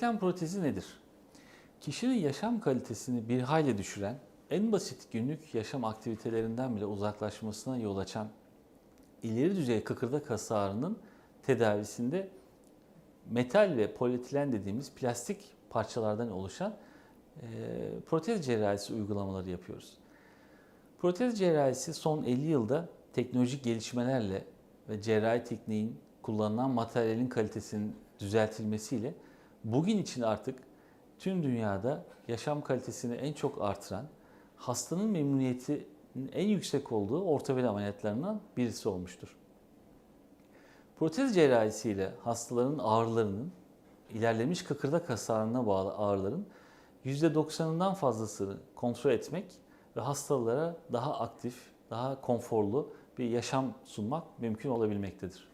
Eklem protezi nedir? Kişinin yaşam kalitesini bir hayli düşüren, en basit günlük yaşam aktivitelerinden bile uzaklaşmasına yol açan ileri düzey kıkırdak hasarının tedavisinde metal ve polietilen dediğimiz plastik parçalardan oluşan e, protez cerrahisi uygulamaları yapıyoruz. Protez cerrahisi son 50 yılda teknolojik gelişmelerle ve cerrahi tekniğin kullanılan materyalin kalitesinin düzeltilmesiyle bugün için artık tüm dünyada yaşam kalitesini en çok artıran, hastanın memnuniyetinin en yüksek olduğu ortopedi ameliyatlarından birisi olmuştur. Protez cerrahisiyle hastaların ağrılarının, ilerlemiş kıkırdak hasarına bağlı ağrıların %90'ından fazlasını kontrol etmek ve hastalara daha aktif, daha konforlu bir yaşam sunmak mümkün olabilmektedir.